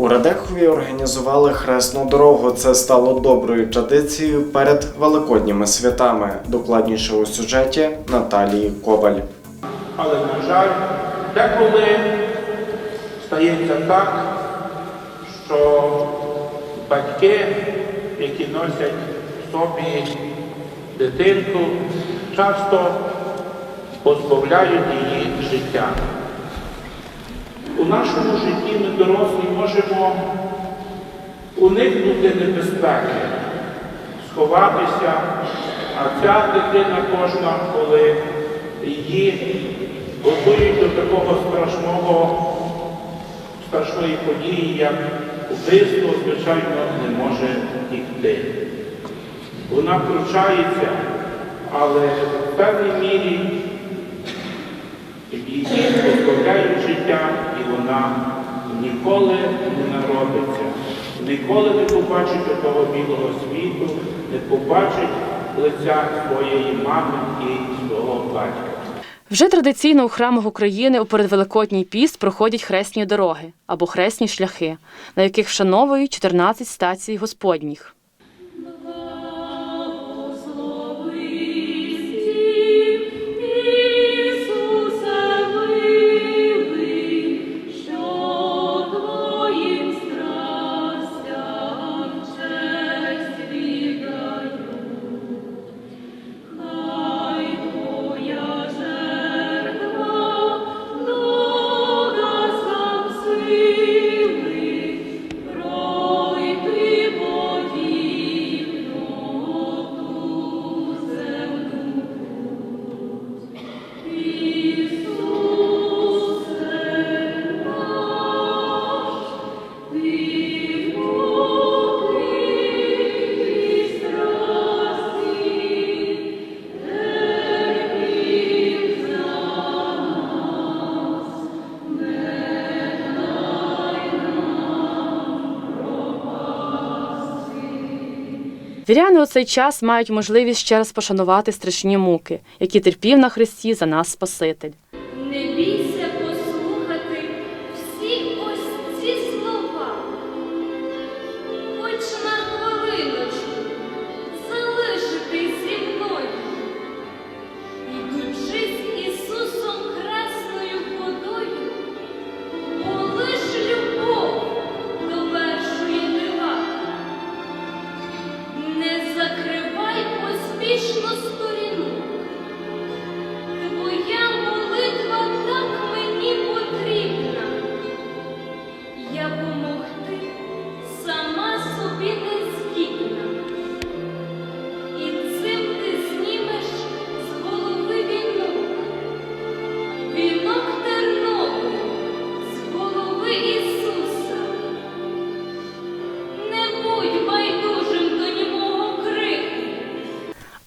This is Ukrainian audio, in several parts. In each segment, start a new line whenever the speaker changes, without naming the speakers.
У Радехові організували хресну дорогу. Це стало доброю традицією перед великодніми святами. Докладніше у сюжеті Наталії Коваль.
Але, на жаль, деколи стається так, що батьки, які носять собі дитинку, часто позбавляють її життя. У нашому житті ми дорослі можемо уникнути небезпеки, сховатися, а ця дитина кожна, коли її готують до такого страшного, страшної події, як вбивство, звичайно, не може йти. Вона втручається, але в певній мірі її позбавляють життя, і вона ніколи не народиться, ніколи не побачить того білого світу, не побачить лиця своєї мами і свого батька.
Вже традиційно у храмах України у передвеликодній піст проходять хресні дороги або хресні шляхи, на яких вшановують 14 стацій Господніх. Віряни у цей час мають можливість ще раз пошанувати страшні муки, які терпів на Христі за нас Спаситель.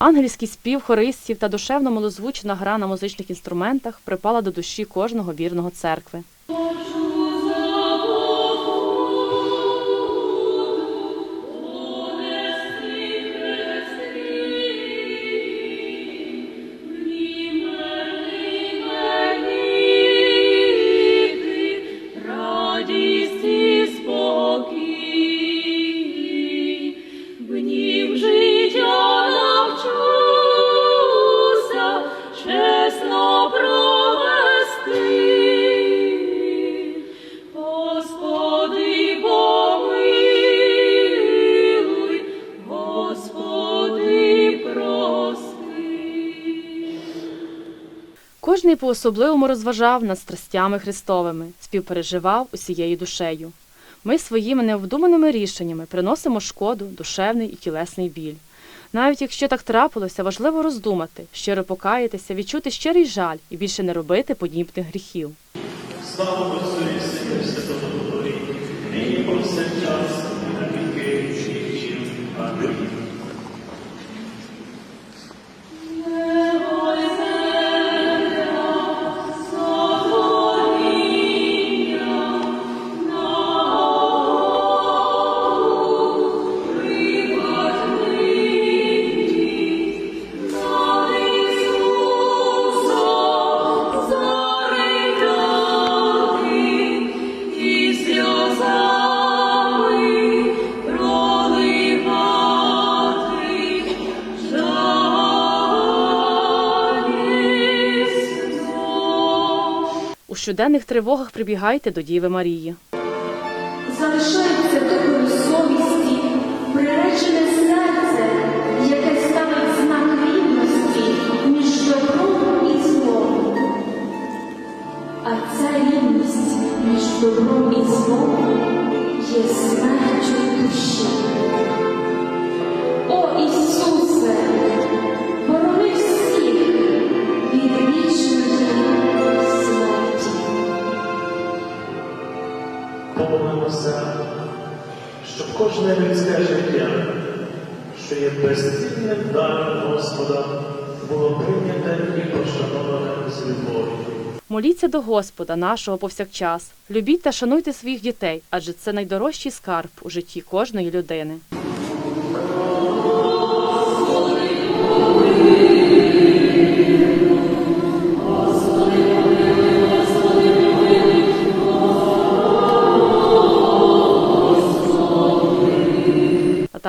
Ангельський спів хористів та душевно молозвучна гра на музичних інструментах припала до душі кожного вірного церкви. Кожний по-особливому розважав над страстями Христовими, співпереживав усією душею. Ми своїми необдуманими рішеннями приносимо шкоду, душевний і тілесний біль. Навіть якщо так трапилося, важливо роздумати, щиро покаятися, відчути щирий жаль і більше не робити подібних гріхів.
Слава і Сину Святому Духові, нині повсякчас
щоденних тривогах прибігайте до Діви Марії.
Залишається доброю совісті, приречене серце, яке ставить знак рівності між добром і злом. А ця рівність між добром і злом є смертю
що є безцінним даром Господа, було прийняте і пошановане з любов'ю.
Моліться до Господа нашого повсякчас. Любіть та шануйте своїх дітей, адже це найдорожчий скарб у житті кожної людини.